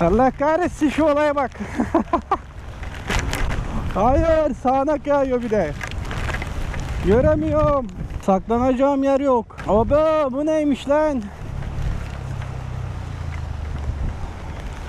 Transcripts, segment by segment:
Allah kahretsin şu olaya bak. Hayır sağanak yağıyor bir de. Göremiyorum. Saklanacağım yer yok. Oba bu neymiş lan?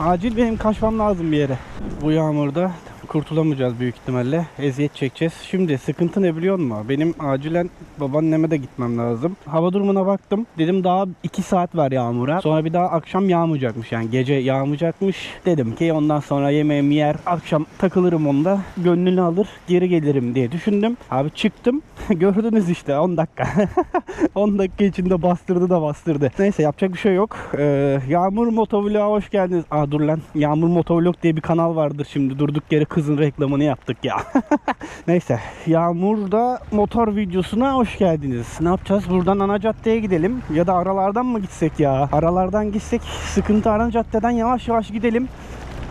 Acil benim kaçmam lazım bir yere. Bu yağmurda kurtulamayacağız büyük ihtimalle. Eziyet çekeceğiz. Şimdi sıkıntı ne biliyor musun? Benim acilen babaanneme de gitmem lazım. Hava durumuna baktım. Dedim daha 2 saat var yağmura. Sonra bir daha akşam yağmayacakmış yani gece yağmayacakmış. Dedim ki ondan sonra yemeğimi yer. Akşam takılırım onda. Gönlünü alır geri gelirim diye düşündüm. Abi çıktım. Gördünüz işte 10 dakika. 10 dakika içinde bastırdı da bastırdı. Neyse yapacak bir şey yok. Ee, Yağmur Motovlog'a hoş geldiniz. Aa dur lan. Yağmur Motovlog diye bir kanal vardır şimdi. Durduk yere kızın reklamını yaptık ya. Neyse. Yağmur'da motor videosuna hoş geldiniz. Ne yapacağız? Buradan ana caddeye gidelim. Ya da aralardan mı gitsek ya? Aralardan gitsek sıkıntı ana caddeden yavaş yavaş gidelim.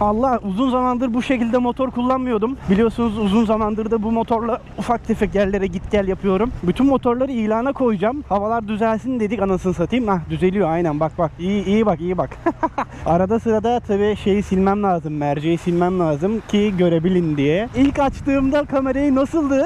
Allah uzun zamandır bu şekilde motor kullanmıyordum. Biliyorsunuz uzun zamandır da bu motorla ufak tefek yerlere git gel yapıyorum. Bütün motorları ilana koyacağım. Havalar düzelsin dedik anasını satayım. Ah düzeliyor aynen bak bak. İyi iyi bak iyi bak. Arada sırada tabii şeyi silmem lazım. Merceği silmem lazım ki görebilin diye. İlk açtığımda kamerayı nasıldı?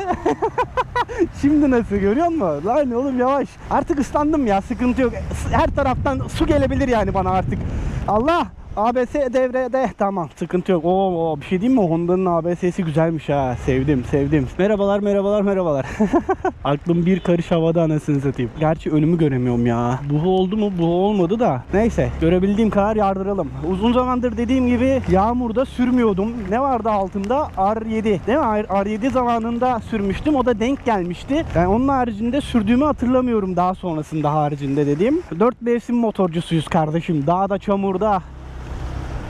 Şimdi nasıl görüyor musun? Lan oğlum yavaş. Artık ıslandım ya sıkıntı yok. Her taraftan su gelebilir yani bana artık. Allah ABS devrede tamam sıkıntı yok. Oo, oo, bir şey diyeyim mi? Honda'nın ABS'si güzelmiş ha. Sevdim sevdim. Merhabalar merhabalar merhabalar. Aklım bir karış havada anasını satayım. Gerçi önümü göremiyorum ya. Bu oldu mu? Bu olmadı da. Neyse görebildiğim kadar yardıralım. Uzun zamandır dediğim gibi yağmurda sürmüyordum. Ne vardı altında? R7 değil mi? R7 zamanında sürmüştüm. O da denk gelmişti. Yani onun haricinde sürdüğümü hatırlamıyorum daha sonrasında haricinde dediğim. 4 mevsim motorcusuyuz kardeşim. Dağda çamurda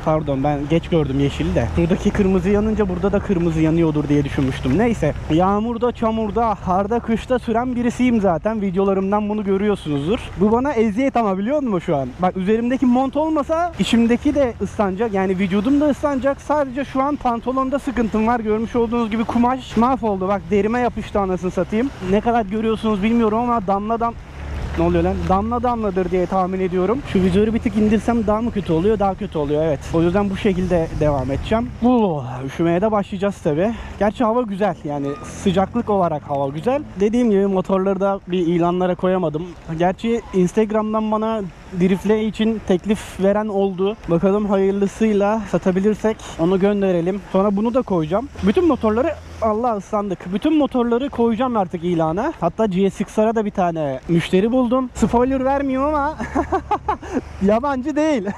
Pardon ben geç gördüm yeşili de. Buradaki kırmızı yanınca burada da kırmızı yanıyordur diye düşünmüştüm. Neyse. Yağmurda, çamurda, harda, kışta süren birisiyim zaten. Videolarımdan bunu görüyorsunuzdur. Bu bana eziyet ama biliyor musun şu an? Bak üzerimdeki mont olmasa içimdeki de ıslanacak. Yani vücudum da ıslanacak. Sadece şu an pantolonda sıkıntım var. Görmüş olduğunuz gibi kumaş mahvoldu. Bak derime yapıştı anasını satayım. Ne kadar görüyorsunuz bilmiyorum ama damla dam ne oluyor lan? Damla damladır diye tahmin ediyorum. Şu vizörü bir tık indirsem daha mı kötü oluyor? Daha kötü oluyor evet. O yüzden bu şekilde devam edeceğim. Bu üşümeye de başlayacağız tabi. Gerçi hava güzel yani sıcaklık olarak hava güzel. Dediğim gibi motorları da bir ilanlara koyamadım. Gerçi Instagram'dan bana driftle için teklif veren oldu. Bakalım hayırlısıyla satabilirsek onu gönderelim. Sonra bunu da koyacağım. Bütün motorları Allah ıslandık. Bütün motorları koyacağım artık ilana. Hatta GSX'lara da bir tane müşteri buldum. Spoiler vermiyorum ama yabancı değil.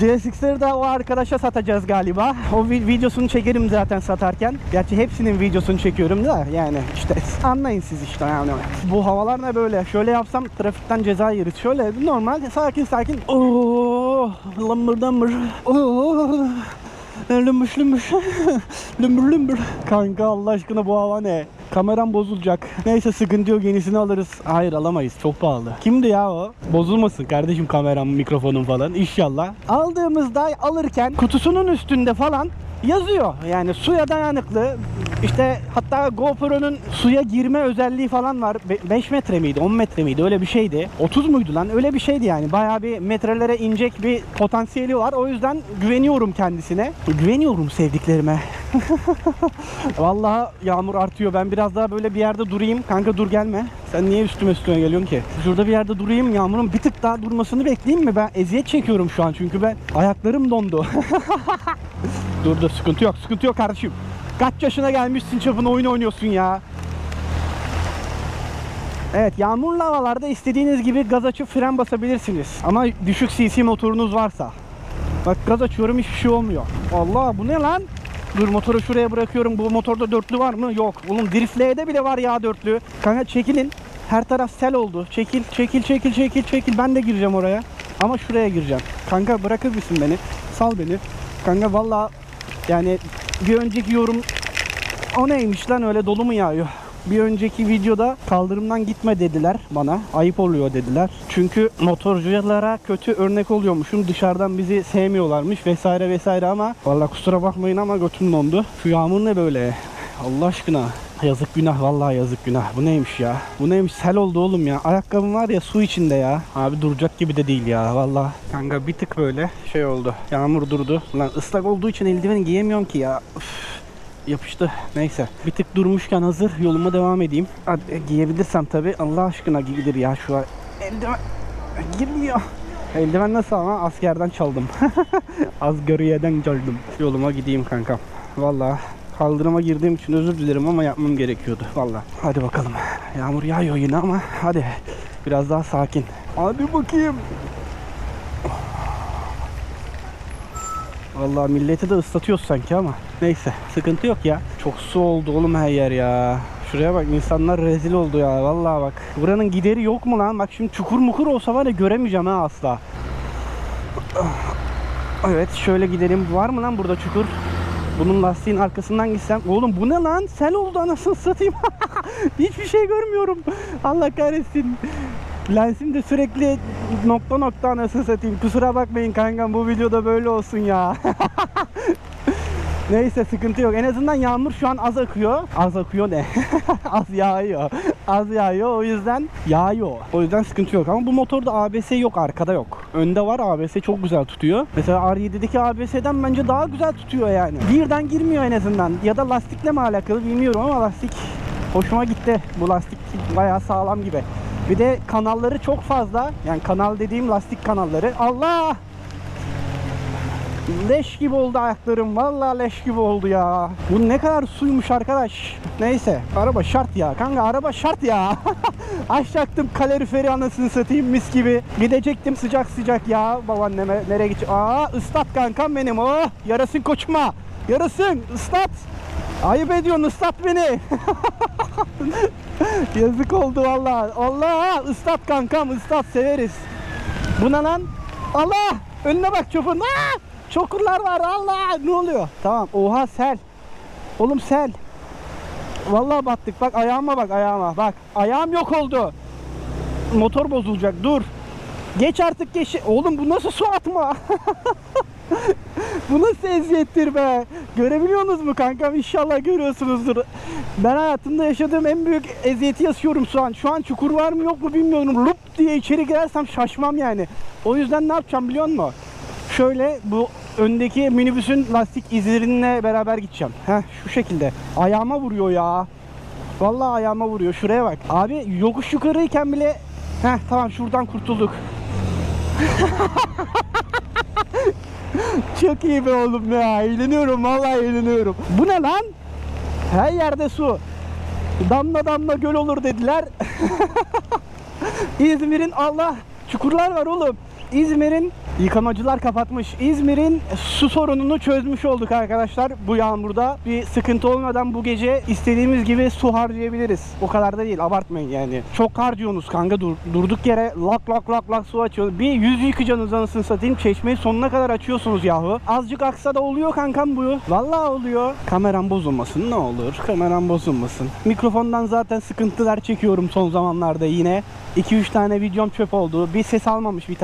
GSX'leri de o arkadaşa satacağız galiba. O vi- videosunu çekerim zaten satarken. Gerçi hepsinin videosunu çekiyorum da yani işte anlayın siz işte yani. Bu havalar ne böyle? Şöyle yapsam trafikten ceza yeriz. Şöyle normal sakin sakin. Oo, lambır lambır. Oo. Lümbüş lümbüş. lümbür lümbür. Kanka Allah aşkına bu hava ne? Kameram bozulacak. Neyse sıkıntı yok yenisini alırız. Hayır alamayız çok pahalı. Kimdi ya o? Bozulmasın kardeşim kameram, mikrofonum falan inşallah. Aldığımızda alırken kutusunun üstünde falan yazıyor. Yani suya dayanıklı. İşte hatta GoPro'nun suya girme özelliği falan var. 5 metre miydi 10 metre miydi öyle bir şeydi. 30 muydu lan öyle bir şeydi yani. Bayağı bir metrelere inecek bir potansiyeli var. O yüzden güveniyorum kendisine. Güveniyorum sevdiklerime. Vallahi yağmur artıyor. Ben biraz daha böyle bir yerde durayım. Kanka dur gelme. Sen niye üstüme üstüme geliyorsun ki? Şurada bir yerde durayım. Yağmurun bir tık daha durmasını bekleyeyim mi? Ben eziyet çekiyorum şu an çünkü ben ayaklarım dondu. dur dur sıkıntı yok. Sıkıntı yok kardeşim. Kaç yaşına gelmişsin çapına oyun oynuyorsun ya. Evet yağmurlu havalarda istediğiniz gibi gaz açıp fren basabilirsiniz. Ama düşük cc motorunuz varsa. Bak gaz açıyorum hiçbir şey olmuyor. Allah bu ne lan? Dur motoru şuraya bırakıyorum. Bu motorda dörtlü var mı? Yok. Oğlum driftleyede bile var ya dörtlü. Kanka çekilin. Her taraf sel oldu. Çekil, çekil, çekil, çekil, çekil. Ben de gireceğim oraya. Ama şuraya gireceğim. Kanka bırakır mısın beni? Sal beni. Kanka valla yani bir önceki yorum o neymiş lan öyle dolu mu yağıyor? Bir önceki videoda kaldırımdan gitme dediler bana. Ayıp oluyor dediler. Çünkü motorculara kötü örnek oluyormuşum. Dışarıdan bizi sevmiyorlarmış vesaire vesaire ama valla kusura bakmayın ama götüm dondu. Şu yağmur ne böyle? Allah aşkına. Yazık günah vallahi yazık günah. Bu neymiş ya? Bu neymiş? Sel oldu oğlum ya. Ayakkabım var ya su içinde ya. Abi duracak gibi de değil ya vallahi. Kanka bir tık böyle şey oldu. Yağmur durdu. Lan ıslak olduğu için eldiveni giyemiyorum ki ya. Üf, yapıştı. Neyse. Bir tık durmuşken hazır yoluma devam edeyim. Hadi, e, giyebilirsem tabi. Allah aşkına giyilir ya şu an. Eldiven girmiyor. Eldiven nasıl ama askerden çaldım. Asgariyeden çaldım. Yoluma gideyim kankam. Vallahi kaldırıma girdiğim için özür dilerim ama yapmam gerekiyordu. Vallahi. Hadi bakalım. Yağmur yağıyor yine ama hadi. Biraz daha sakin. Hadi bakayım. Vallahi milleti de ıslatıyoruz sanki ama neyse sıkıntı yok ya. Çok su oldu oğlum her yer ya. Şuraya bak insanlar rezil oldu ya vallahi bak. Buranın gideri yok mu lan? Bak şimdi çukur mukur olsa var ya göremeyeceğim ha asla. Evet şöyle gidelim. Var mı lan burada çukur? Bunun lastiğin arkasından gitsem. Oğlum bu ne lan? Sel oldu anasını satayım. Hiçbir şey görmüyorum. Allah kahretsin. Lensim de sürekli nokta nokta anasını satayım. Kusura bakmayın kankam bu videoda böyle olsun ya. Neyse sıkıntı yok. En azından yağmur şu an az akıyor. Az akıyor ne? az yağıyor. Az yağıyor o yüzden yağıyor. O yüzden sıkıntı yok. Ama bu motorda ABS yok arkada yok. Önde var ABS çok güzel tutuyor. Mesela R7'deki ABS'den bence daha güzel tutuyor yani. Birden girmiyor en azından. Ya da lastikle mi alakalı bilmiyorum ama lastik hoşuma gitti. Bu lastik bayağı sağlam gibi. Bir de kanalları çok fazla. Yani kanal dediğim lastik kanalları. Allah! Leş gibi oldu ayaklarım. Vallahi leş gibi oldu ya. Bu ne kadar suymuş arkadaş. Neyse. Araba şart ya. Kanka araba şart ya. Açacaktım kaloriferi anasını satayım mis gibi. Gidecektim sıcak sıcak ya babaanneme. Nereye gideceğim? Aa ıslat kankam benim. Oh yarasın koçuma. Yarasın ıslat. Ayıp ediyorsun ıslat beni. Yazık oldu vallahi. Allah ıslat kankam ıslat severiz. Bu ne lan? Allah! Önüne bak çopun. Aa! Çokurlar var Allah! Ne oluyor? Tamam. Oha sel. Oğlum sel. Vallahi battık. Bak ayağıma bak ayağıma. Bak ayağım yok oldu. Motor bozulacak. Dur. Geç artık geç. Oğlum bu nasıl su atma? bu nasıl eziyettir be? Görebiliyorsunuz mu kankam? İnşallah görüyorsunuzdur. Ben hayatımda yaşadığım en büyük eziyeti yaşıyorum şu an. Şu an çukur var mı yok mu bilmiyorum. Lup diye içeri girersem şaşmam yani. O yüzden ne yapacağım biliyor musun? Şöyle bu öndeki minibüsün lastik izlerinle beraber gideceğim. Heh şu şekilde. Ayağıma vuruyor ya. Vallahi ayağıma vuruyor. Şuraya bak. Abi yokuş yukarıyken bile Heh tamam şuradan kurtulduk. Çok iyi be oğlum ya. Eğleniyorum vallahi eğleniyorum. Bu ne lan? Her yerde su. Damla damla göl olur dediler. İzmir'in Allah çukurlar var oğlum. İzmir'in yıkamacılar kapatmış. İzmir'in su sorununu çözmüş olduk arkadaşlar bu yağmurda. Bir sıkıntı olmadan bu gece istediğimiz gibi su harcayabiliriz. O kadar da değil abartmayın yani. Çok harcıyorsunuz kanka dur, durduk yere lak lak lak lak su açıyorsunuz. Bir yüz yıkacaksınız anasını satayım çeşmeyi sonuna kadar açıyorsunuz yahu. Azıcık aksa da oluyor kankam bu. Vallahi oluyor. Kameram bozulmasın ne olur. Kameram bozulmasın. Mikrofondan zaten sıkıntılar çekiyorum son zamanlarda yine. 2-3 tane videom çöp oldu. Bir ses almamış bir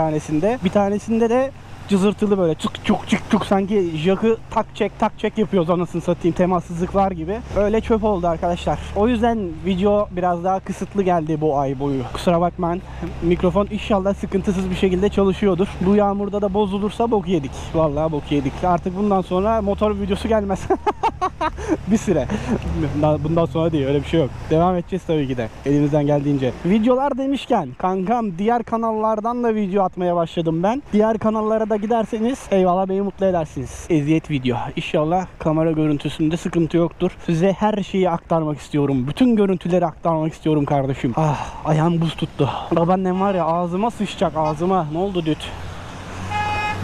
tanesinde. Bir tanesinde de cızırtılı böyle çık çık çık çık sanki jakı tak çek tak çek yapıyoruz anasını satayım temassızlık var gibi. Öyle çöp oldu arkadaşlar. O yüzden video biraz daha kısıtlı geldi bu ay boyu. Kusura bakmayın. Mikrofon inşallah sıkıntısız bir şekilde çalışıyordur. Bu yağmurda da bozulursa bok yedik. Vallahi bok yedik. Artık bundan sonra motor videosu gelmez. bir süre. Bundan sonra değil öyle bir şey yok. Devam edeceğiz tabii ki de elimizden geldiğince. Videolar demişken kankam diğer kanallardan da video atmaya başladım ben. Diğer kanallara da giderseniz eyvallah beni mutlu edersiniz. Eziyet video. İnşallah kamera görüntüsünde sıkıntı yoktur. Size her şeyi aktarmak istiyorum. Bütün görüntüleri aktarmak istiyorum kardeşim. Ah ayağım buz tuttu. Babaannem var ya ağzıma sıçacak ağzıma. Ne oldu düt?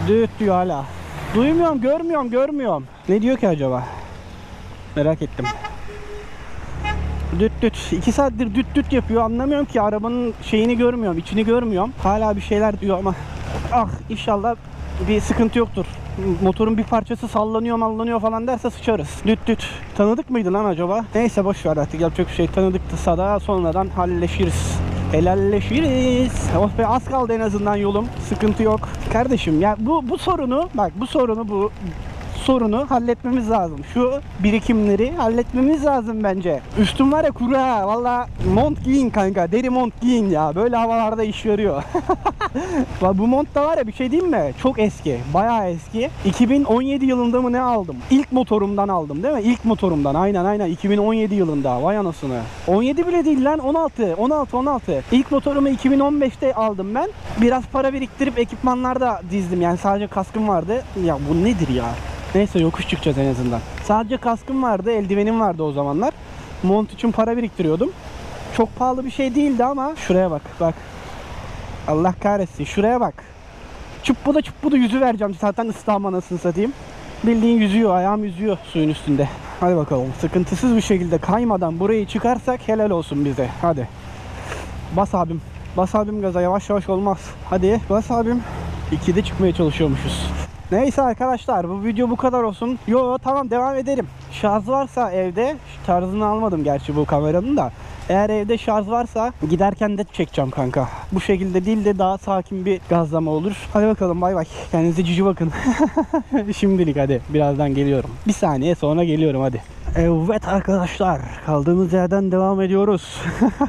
Düt diyor hala. Duymuyorum, görmüyorum, görmüyorum. Ne diyor ki acaba? Merak ettim. Düt düt. 2 saattir düt düt yapıyor. Anlamıyorum ki arabanın şeyini görmüyorum. içini görmüyorum. Hala bir şeyler diyor ama ah inşallah bir sıkıntı yoktur. Motorun bir parçası sallanıyor mallanıyor falan derse sıçarız. Düt düt. Tanıdık mıydı lan acaba? Neyse boş ver artık yapacak bir şey. Tanıdıksa da sonradan halleşiriz. Helalleşiriz. Oh be az kaldı en azından yolum. Sıkıntı yok. Kardeşim ya bu bu sorunu bak bu sorunu bu sorunu halletmemiz lazım. Şu birikimleri halletmemiz lazım bence. Üstüm var ya kuru ha. Valla mont giyin kanka. Deri mont giyin ya. Böyle havalarda iş. Bak bu mont da var ya bir şey diyeyim mi? Çok eski. Bayağı eski. 2017 yılında mı ne aldım? İlk motorumdan aldım değil mi? İlk motorumdan. Aynen aynen. 2017 yılında. Vay anasını. 17 bile değil lan. 16. 16 16. İlk motorumu 2015'te aldım ben. Biraz para biriktirip ekipmanlarda dizdim. Yani sadece kaskım vardı. Ya bu nedir ya? Neyse yokuş çıkacağız en azından. Sadece kaskım vardı, eldivenim vardı o zamanlar. Mont için para biriktiriyordum. Çok pahalı bir şey değildi ama şuraya bak bak. Allah kahretsin şuraya bak. Çuppu da çuppu da yüzü vereceğim zaten ıslahım anasını satayım. Bildiğin yüzüyor ayağım yüzüyor suyun üstünde. Hadi bakalım sıkıntısız bir şekilde kaymadan burayı çıkarsak helal olsun bize. Hadi. Bas abim. Bas abim gaza yavaş yavaş olmaz. Hadi bas abim. İkide çıkmaya çalışıyormuşuz. Neyse arkadaşlar bu video bu kadar olsun. Yo tamam devam edelim. Şarj varsa evde şarjını almadım gerçi bu kameranın da. Eğer evde şarj varsa giderken de çekeceğim kanka. Bu şekilde değil de daha sakin bir gazlama olur. Hadi bakalım bay bay. Kendinize cici bakın. Şimdilik hadi birazdan geliyorum. Bir saniye sonra geliyorum hadi. Evet arkadaşlar kaldığımız yerden devam ediyoruz.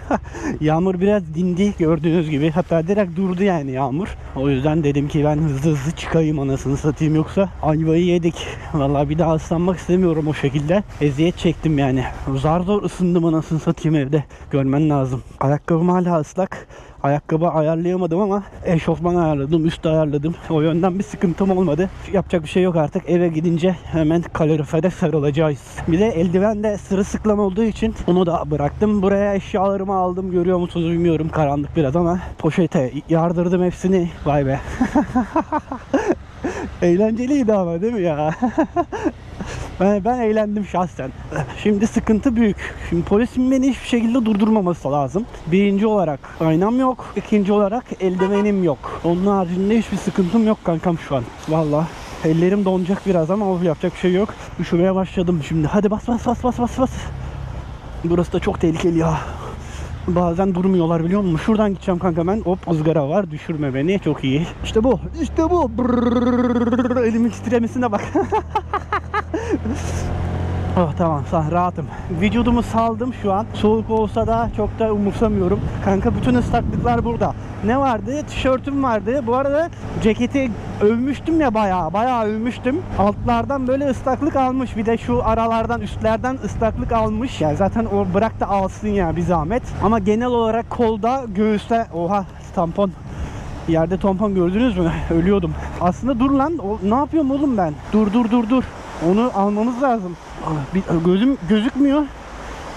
yağmur biraz dindi gördüğünüz gibi. Hatta direkt durdu yani yağmur. O yüzden dedim ki ben hızlı hızlı çıkayım anasını satayım yoksa ayvayı yedik. Vallahi bir daha ıslanmak istemiyorum o şekilde. Eziyet çektim yani. Zar zor ısındım anasını satayım evde. Görmen lazım. Ayakkabım hala ıslak. Ayakkabı ayarlayamadım ama eşofman ayarladım, üst ayarladım. O yönden bir sıkıntım olmadı. Yapacak bir şey yok artık. Eve gidince hemen kalorifere sarılacağız. Bir de eldiven de sırılsıklam olduğu için onu da bıraktım. Buraya eşyalarımı aldım. Görüyor musunuz bilmiyorum. Karanlık biraz ama poşete yardırdım hepsini. Vay be. Eğlenceliydi ama değil mi ya? Ben, ben eğlendim şahsen. Şimdi sıkıntı büyük. Şimdi polisin beni hiçbir şekilde durdurmaması lazım. Birinci olarak aynam yok. ikinci olarak eldivenim yok. Onun haricinde hiçbir sıkıntım yok kankam şu an. Valla. Ellerim donacak biraz ama yapacak bir şey yok. Üşümeye başladım şimdi. Hadi bas bas bas bas bas bas. Burası da çok tehlikeli ya. Bazen durmuyorlar biliyor musun? Şuradan gideceğim kanka ben. Hop ızgara var. Düşürme beni. Çok iyi. İşte bu. İşte bu. Brrrr. Elimin titremesine bak. Oh tamam sağ rahatım. Vücudumu saldım şu an. Soğuk olsa da çok da umursamıyorum. Kanka bütün ıslaklıklar burada. Ne vardı? Tişörtüm vardı. Bu arada ceketi övmüştüm ya bayağı. Bayağı övmüştüm. Altlardan böyle ıslaklık almış. Bir de şu aralardan üstlerden ıslaklık almış. Yani zaten o bırak da alsın ya bir zahmet. Ama genel olarak kolda göğüste oha tampon Yerde tampon gördünüz mü? Ölüyordum. Aslında dur lan. O, ne yapıyorum oğlum ben? Dur dur dur dur. Onu almamız lazım. Ah, Bir, gözüm gözükmüyor.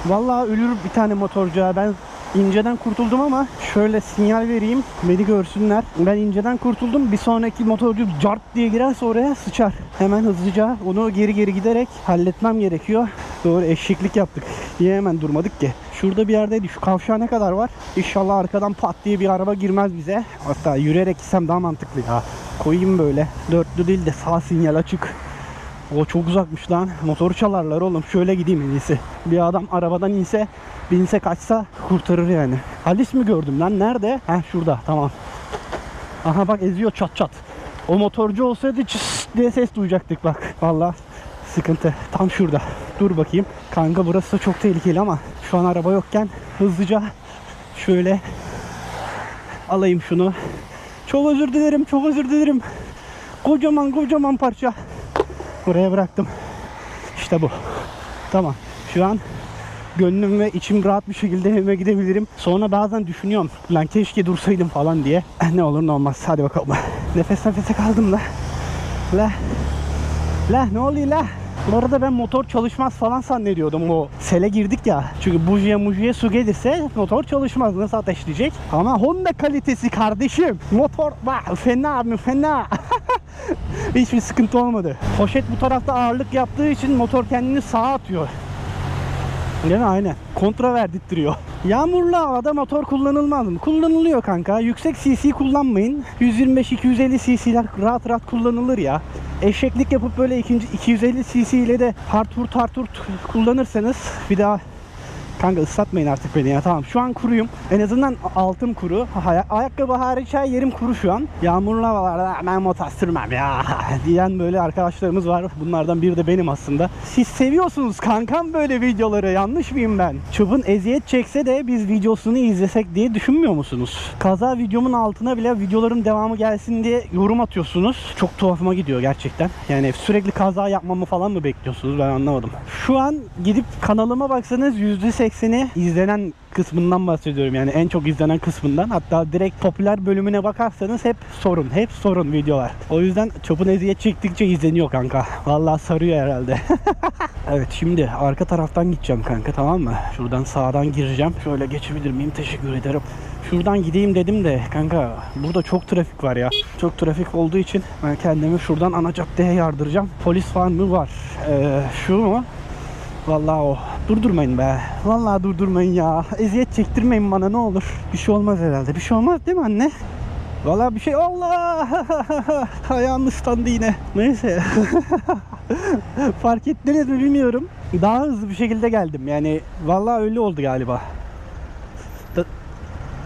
Vallahi ölür bir tane motorcuya. Ben inceden kurtuldum ama şöyle sinyal vereyim. Beni görsünler. Ben inceden kurtuldum. Bir sonraki motorcu cart diye girerse oraya sıçar. Hemen hızlıca onu geri geri giderek halletmem gerekiyor. Doğru eşeklik yaptık. Niye hemen durmadık ki? Şurada bir yerdeydi. Şu kavşağa ne kadar var? İnşallah arkadan pat diye bir araba girmez bize. Hatta yürüyerek gitsem daha mantıklı ya. Koyayım böyle. Dörtlü değil de sağ sinyal açık. O çok uzakmış lan. Motoru çalarlar oğlum. Şöyle gideyim en iyisi. Bir adam arabadan inse, binse kaçsa kurtarır yani. Alice mi gördüm lan? Nerede? Heh şurada. Tamam. Aha bak eziyor çat çat. O motorcu olsaydı çıs diye ses duyacaktık bak. Vallahi sıkıntı. Tam şurada. Dur bakayım. Kanka burası da çok tehlikeli ama şu an araba yokken hızlıca şöyle alayım şunu. Çok özür dilerim, çok özür dilerim. Kocaman kocaman parça. Buraya bıraktım. İşte bu. Tamam. Şu an gönlüm ve içim rahat bir şekilde evime gidebilirim. Sonra bazen düşünüyorum. Lan keşke dursaydım falan diye. Eh, Ne olur ne olmaz. Hadi bakalım. Nefes nefese kaldım la. La. La ne oluyor la? Bu arada ben motor çalışmaz falan zannediyordum o sele girdik ya. Çünkü bujiye mujiye su gelirse motor çalışmaz. Nasıl ateşleyecek? Ama Honda kalitesi kardeşim. Motor bak fena mı fena. Hiçbir sıkıntı olmadı. Poşet bu tarafta ağırlık yaptığı için motor kendini sağa atıyor. Değil mi? Aynen. Kontra verdirtiyor. Yağmurlu havada motor kullanılmaz mı? Kullanılıyor kanka. Yüksek cc kullanmayın. 125-250 cc'ler rahat rahat kullanılır ya. Eşeklik yapıp böyle ikinci 250 cc ile de hard hurt kullanırsanız bir daha Kanka ıslatmayın artık beni ya tamam. Şu an kuruyum. En azından altım kuru. Hay- ayakkabı hariç her yerim kuru şu an. Yağmurlu havalarda ben motor sürmem ya diyen böyle arkadaşlarımız var. Bunlardan biri de benim aslında. Siz seviyorsunuz kankam böyle videoları. Yanlış mıyım ben? Çubun eziyet çekse de biz videosunu izlesek diye düşünmüyor musunuz? Kaza videomun altına bile videoların devamı gelsin diye yorum atıyorsunuz. Çok tuhafıma gidiyor gerçekten. Yani sürekli kaza yapmamı falan mı bekliyorsunuz ben anlamadım. Şu an gidip kanalıma baksanız %80'i izlenen kısmından bahsediyorum. Yani en çok izlenen kısmından. Hatta direkt popüler bölümüne bakarsanız hep sorun hep sorun videolar. O yüzden çöpün eziyet çektikçe izleniyor kanka. Vallahi sarıyor herhalde. Evet şimdi arka taraftan gideceğim kanka tamam mı? Şuradan sağdan gireceğim. Şöyle geçebilir miyim? Teşekkür ederim. Şuradan gideyim dedim de kanka burada çok trafik var ya. Çok trafik olduğu için ben kendimi şuradan ana caddeye yardıracağım. Polis var mı var? Ee, şu mu Vallahi o. Durdurmayın be. Vallahi durdurmayın ya. Eziyet çektirmeyin bana ne olur. Bir şey olmaz herhalde. Bir şey olmaz değil mi anne? Vallahi bir şey Allah ayağım ıslandı yine. Neyse. Fark ettiniz mi bilmiyorum. Daha hızlı bir şekilde geldim. Yani vallahi öyle oldu galiba.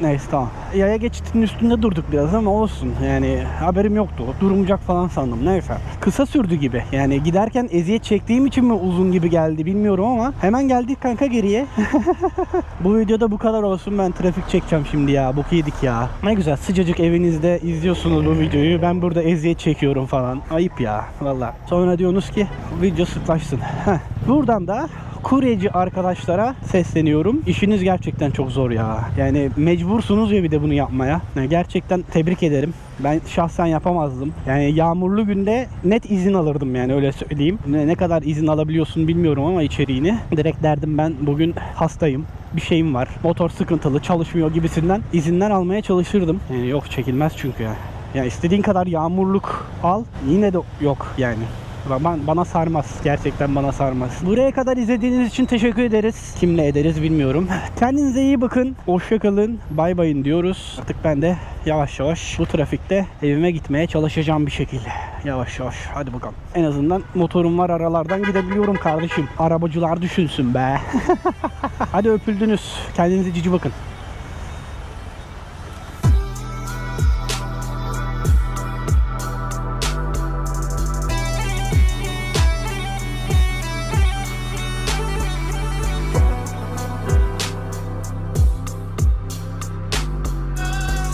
Neyse tamam. Yaya geçitinin üstünde durduk biraz ama olsun. Yani haberim yoktu. Durmayacak falan sandım. Neyse. Kısa sürdü gibi. Yani giderken eziyet çektiğim için mi uzun gibi geldi bilmiyorum ama hemen geldik kanka geriye. bu videoda bu kadar olsun. Ben trafik çekeceğim şimdi ya. Boku yedik ya. Ne güzel sıcacık evinizde izliyorsunuz bu videoyu. Ben burada eziyet çekiyorum falan. Ayıp ya. Valla. Sonra diyorsunuz ki video sıklaşsın. Buradan da kuryeci arkadaşlara sesleniyorum. İşiniz gerçekten çok zor ya. Yani mecbursunuz ya bir de bunu yapmaya. Yani gerçekten tebrik ederim. Ben şahsen yapamazdım. Yani yağmurlu günde net izin alırdım yani öyle söyleyeyim. Ne, kadar izin alabiliyorsun bilmiyorum ama içeriğini. Direkt derdim ben bugün hastayım. Bir şeyim var. Motor sıkıntılı, çalışmıyor gibisinden izinler almaya çalışırdım. Yani yok çekilmez çünkü ya. Ya istediğin kadar yağmurluk al yine de yok yani. Ben, bana sarmaz. Gerçekten bana sarmaz. Buraya kadar izlediğiniz için teşekkür ederiz. Kimle ederiz bilmiyorum. Kendinize iyi bakın. Hoşça kalın. Bay bayın diyoruz. Artık ben de yavaş yavaş bu trafikte evime gitmeye çalışacağım bir şekilde. Yavaş yavaş. Hadi bakalım. En azından motorum var aralardan gidebiliyorum kardeşim. Arabacılar düşünsün be. Hadi öpüldünüz. Kendinize cici bakın.